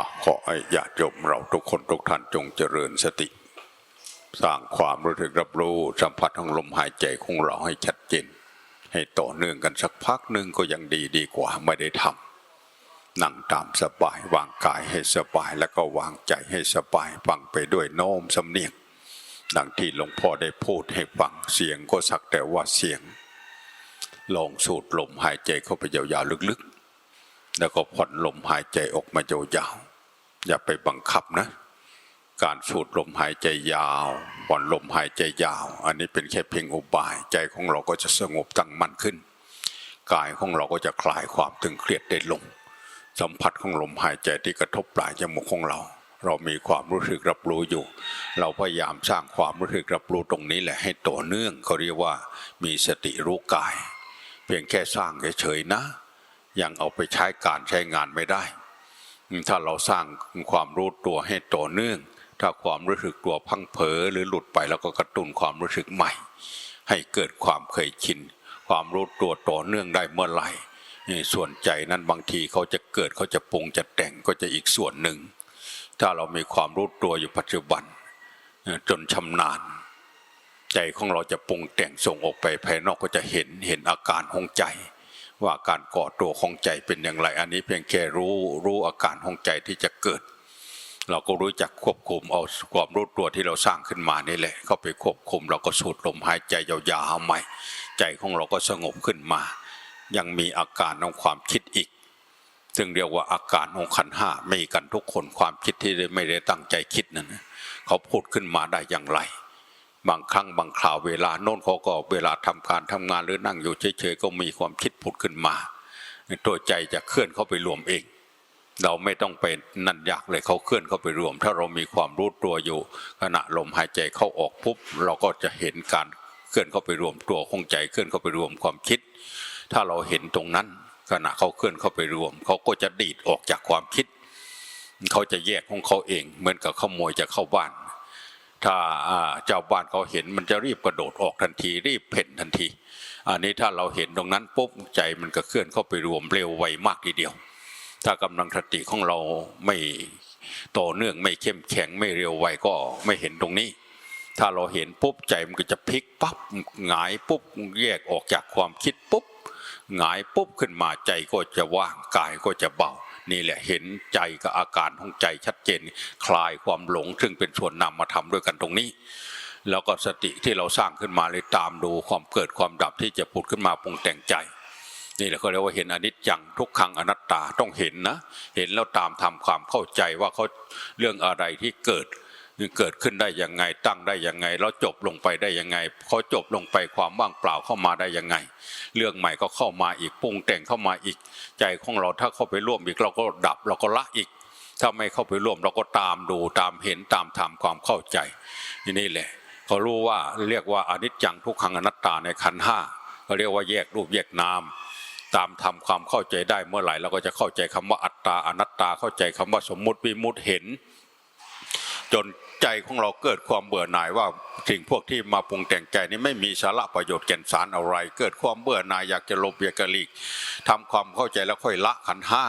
อขอให้ญาติโยมเราทุกคนทุกท่านจงเจริญสติ สร้างความรู้สึกรับรู้สัมผัสของลมหายใจของเราให้ชัดเจนให้ต่อเนื่องกันสักพักหนึ่งก็ยังดีดีกว่าไม่ได้ทำนั่งตามสบายวางกายให้สบายแล้วก็วางใจให้สบายฟังไปด้วยโน้มสำเนียงดังที่หลวงพ่อได้พูดให้ฟังเสียงก็สักแต่ว่าเสียง ลองสูดลมหายใจเข้าไปยาวๆลึกๆ แล้วก็ผ่อนลมหายใจออกมายาวๆ อย่าไปบังคับนะ การสูดลมหายใจยาวผ่อนลมหายใจยาว อันนี้เป็นแค่เพียงอุบาย ใจของเราก็จะสงบตั้งมั่นขึ้น กายของเราก็จะคลายความตึงเครียดได้ลง สัมผัสของลมหายใจที่กระทบปลายจมูกของเรา เรามีความรู้สึกรับรู้อยู่ เราพยายามสร้างความรู้สึกรับรู้ตรงนี้แหละให้ต่อเนื่องเขาเรียกว่ามีสติรู้กาย เพียงแค่สร้างเฉยๆนะ ยังเอาไปใช้การใช้งานไม่ได้ ถ้าเราสร้างความรู้ตัวให้ต่อเนื่อง ถ้าความรู้สึกตัวพังเผลอหรือหลุดไปแล้วก็กระตุ้นความรู้สึกใหม่ ให้เกิดความเคยชิน ความรู้ตัวต่อเนื่องได้เมื่อไหร่ส่วนใจนั้นบางทีเขาจะเกิดเขาจะปรุงจะแต่งก็จะอีกส่วนหนึ่ง ถ้าเรามีความรู้ตัวอยู่ปัจจุบัน จนชำนาญ ใจของเราจะปรุงแต่งส่งออกไปภายนอกก็จะเห็นเห็นอาการของใจ ว่าการก่อตัวของใจเป็นอย่างไร อันนี้เพียงแค่รู้รู้อาการของใจที่จะเกิด เราก็รู้จักควบคุมเอาความรู้ตัวที่เราสร้างขึ้นมานี่แหละเข้าไปควบคุมเราก็สูดลมหายใจยาวๆใหม่ ใจของเราก็สงบขึ้นมา ยังมีอาการของความคิดอีก ซึ่งเรียกว่าอาการของขันห้ามีกันทุกคนความคิดที่ไม่ได้ตั้งใจคิดนั่นเขาพูดขึ้นมาได้อย่างไร บางครั้งบางคราวเวลาโน้นเขาก็เวลาทำการทำงานหรือนั่งอยู่เฉยๆก็มีความคิดผุดขึ้นมาตัวใจจะเคลื่อนเข้าไปรวมเอง เราไม่ต้องไปนั่นยากเลยเขาเคลื่อนเข้าไปรวม ถ้าเรามีความรู้ตัวอยู่ ขณะลมหายใจเข้าออกปุ๊บเราก็จะเห็นการเคลื่อนเข้าไปรวมตัวของใจเคลื่อนเข้าไปรวมความคิด ถ้าเราเห็นตรงนั้น ขณะเขาเคลื่อนเข้าไปรวม เขาก็จะดีดออกจากความคิด เขาจะแยกของเขาเอง เหมือนกับขโมยจะเข้าบ้าน ถ้าเจ้าบ้านเขาเห็นมันจะรีบกระโดดออกทันที รีบเพ่นทันที อันนี้ถ้าเราเห็นตรงนั้นปุ๊บใจมันก็เคลื่อนเข้าไปรวมเร็วไวมากทีเดียว ถ้ากำลังสติของเราไม่ต่อเนื่องไม่เข้มแข็งไม่เร็วไวก็ไม่เห็นตรงนี้ ถ้าเราเห็นปุ๊บใจมันก็จะพลิกปั๊บหงายปุ๊บแยกออกจากความคิดปุ๊บหงายปุ๊บขึ้นมาใจก็จะว่างกายก็จะเบา นี่แหละเห็นใจกับอาการของใจชัดเจน คลายความหลง ซึ่งเป็นส่วนนำมาทำด้วยกันตรงนี้ แล้วก็สติที่เราสร้างขึ้นมาเลยตามดูความเกิดความดับที่จะผุดขึ้นมาปรุงแต่งใจนี่แหละเขาเรียกว่าเห็นอนิจจังทุกขังอนัตตาต้องเห็นนะ เห็นแล้วตามทำความเข้าใจว่าเขาเรื่องอะไรที่เกิด เกิดขึ้นได้ยังไงตั้งได้ยังไง แล้วจบลงไปได้ยังไงเขาจบลงไปความว่างเปล่าเข้ามาได้ยังไง เรื่องใหม่ก็เข้ามาอีกปรุงแต่งเข้ามาอีก ใจของเราถ้าเข้าไปร่วมอีกเราก็ดับเราก็ละอีก ถ้าไม่เข้าไปร่วมเราก็ตามดูตามเห็นตามทำความเข้าใจนี่แหละเขารู้ว่าเรียกว่าอนิจจังทุกขังอนัตตาในขันห้าเขาเรียกว่าแยกรูปแยกนามตามทำความเข้าใจได้เมื่อไหร่เราก็จะเข้าใจคำว่าอัตตาอนัตตาเข้าใจคำว่าสมมุติวิมุติเห็น จนใจของเราเกิดความเบื่อหน่ายว่าสิ่งพวกที่มาปรุงแต่งใจนี้ไม่มีสาระประโยชน์แก่นสารอะไร เกิดความเบื่อหน่ายอยากจะลบอยากจะหลีกทำความเข้าใจแล้วค่อยละขันห้า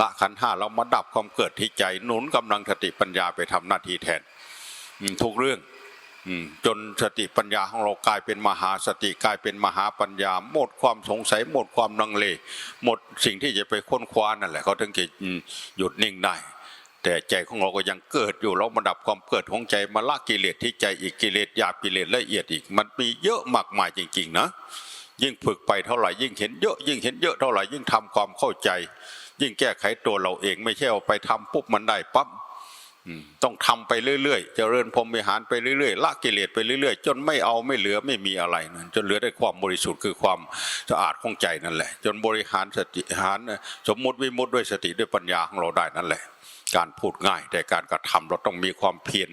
ละขันห้าเรามาดับความเกิดที่ใจหนุนกำลังสติปัญญาไปทำหน้าที่แทนทุกเรื่องจนสติปัญญาของเรากลายเป็นมหาสติกลายเป็นมหาปัญญา หมดความสงสัยหมดความลังเล หมดสิ่งที่จะไปค้นคว้านั่นแหละเขาถึงจะหยุดนิ่งได้ แต่ใจของเราก็ยังเกิดอยู่เรามาดับความเกิดของใจมาละกิเลสที่ใจอีกกิเลสหยาบกิเลสละเอียดอีก มันมีเยอะมากมายจริง ๆ นะ ยิ่งฝึกไปเท่าไหร่ยิ่งเห็นเยอะยิ่งเห็นเยอะเท่าไหร่ยิ่งทำความเข้าใจ ยิ่งแก้ไขตัวเราเองไม่ใช่เอาไปทำปุ๊บมันได้ปั๊บอืมต้องทำไปเรื่อยๆ เจริญพรมิหารไปเรื่อยๆ ละกิเลสไปเรื่อยๆ จนไม่เอาไม่เหลือไม่มีอะไรนะจนเหลือได้ความบริสุทธิ์คือความสะอาดของใจนั่นแหละ จนบริหารสติหารสมมุติวิมุติด้วยสติด้วยปัญญาของเราได้นั่นแหละ การพูดง่ายแต่การกระทำเราต้องมีความเพียร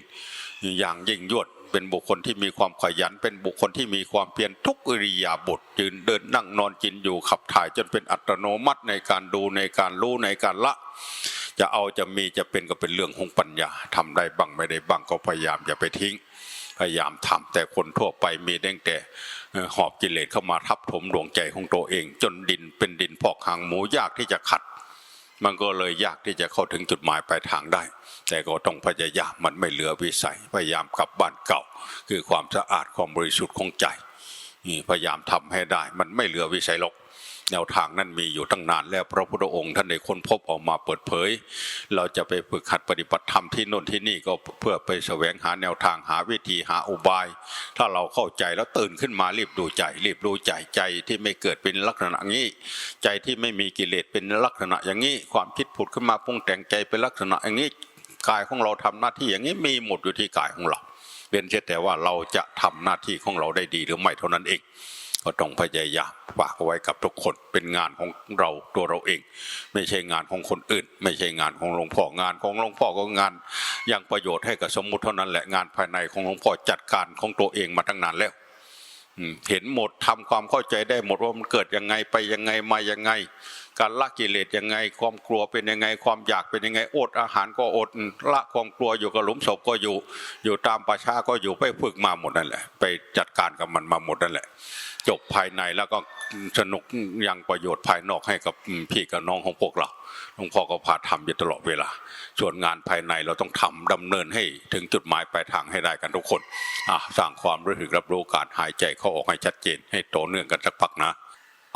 อย่างยิ่งยวดเป็นบุคคลที่มีความขยัน เป็นบุคคลที่มีความเพียรทุกอิริยาบถยืนเดินนั่งนอนกินอยู่ขับถ่ายจนเป็นอัตโนมัติในการดูในการรู้ในการละ จะเอาจะมีจะเป็นก็เป็นเรื่องของปัญญาทำได้บ้างไม่ได้บ้างก็พยายามอย่าไปทิ้ง พยายามทำแต่คนทั่วไปมีตั้งแต่เอ่หอบกิเลสเข้ามาทับถมดวงใจของตัวเอง จนดินเป็นดินพอกหางหมูยากที่จะขัด มันก็เลยยากที่จะเข้าถึงจุดหมายปลายทางได้ แต่ก็ต้องพยายามมันไม่เหลือวิสัย พยายามกลับบ้านเก่า คือความสะอาดความบริสุทธิ์ของใจพยายามทำให้ได้ มันไม่เหลือวิสัยหรอก แนวทางนั้นมีอยู่ตั้งนานแล้วพระพุทธองค์ท่านได้ค้นพบออกมาเปิดเผย เราจะไปฝึกหัดปฏิบัติธรรมที่โน่นที่นี่ก็เพื่อไปแสวงหาแนวทางหาวิธีหาอุบาย ถ้าเราเข้าใจแล้วตื่นขึ้นมารีบดูใจ รีบดูใจใจที่ไม่เกิดเป็นลักษณะงนี้ ใจที่ไม่มีกิเลสเป็นลักษณะอย่างนี้ ความคิดผุดขึ้นมาปรุงแต่งใจเป็นลักษณะอย่างนี้กายของเราทำหน้าที่อย่างนี้มีหมดอยู่ที่กายของเราเป็นเช่แต่ว่าเราจะทำหน้าที่ของเราได้ดีหรือไม่เท่านั้นเอง ก็ต้องพยายามฝากเอาไว้กับทุกคนเป็นงานของเราตัวเราเอง ไม่ใช่งานของคนอื่น ไม่ใช่งานของหลวงพ่องานของหลวงพ่อก็งานอยังประโยชน์ให้กับสมมุติเท่านั้นแหละงานภายในของหลวงพ่อจัดการของตัวเองมาตั้งนานแล้วเห็นหมดทำความเข้าใจได้หมดว่ามันเกิดยังไงไปยังไงมายังไง การละกิเลสยังไง ความกลัวเป็นยังไง ความอยากเป็นยังไงอดอาหารก็อดละความกลัวอยู่กับหลุมศพก็อยู่ อยู่ตามป่าช้าก็อยู่ไปฝึกมาหมดนั่นแหละ ไปจัดการกับมันมาหมดนั่นแหละ จบภายในแล้วก็สนุกยังประโยชน์ภายนอกให้กับพี่กับน้องของพวกเราหลวงพ่อก็พาทำอยู่ตลอดเวลา ส่วนงานภายในเราต้องทำดำเนินให้ถึงจุดหมายปลายทางให้ได้กันทุกคนสร้างความรู้สึกรับรู้การหายใจเข้าออกให้ชัดเจน ให้ต่อเนื่องกันสักพักนะ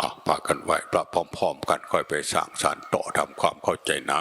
อะพากันไหวพระพร้อม ๆ กันค่อยไปสร้างสรรค์ต่อทำความเข้าใจนะ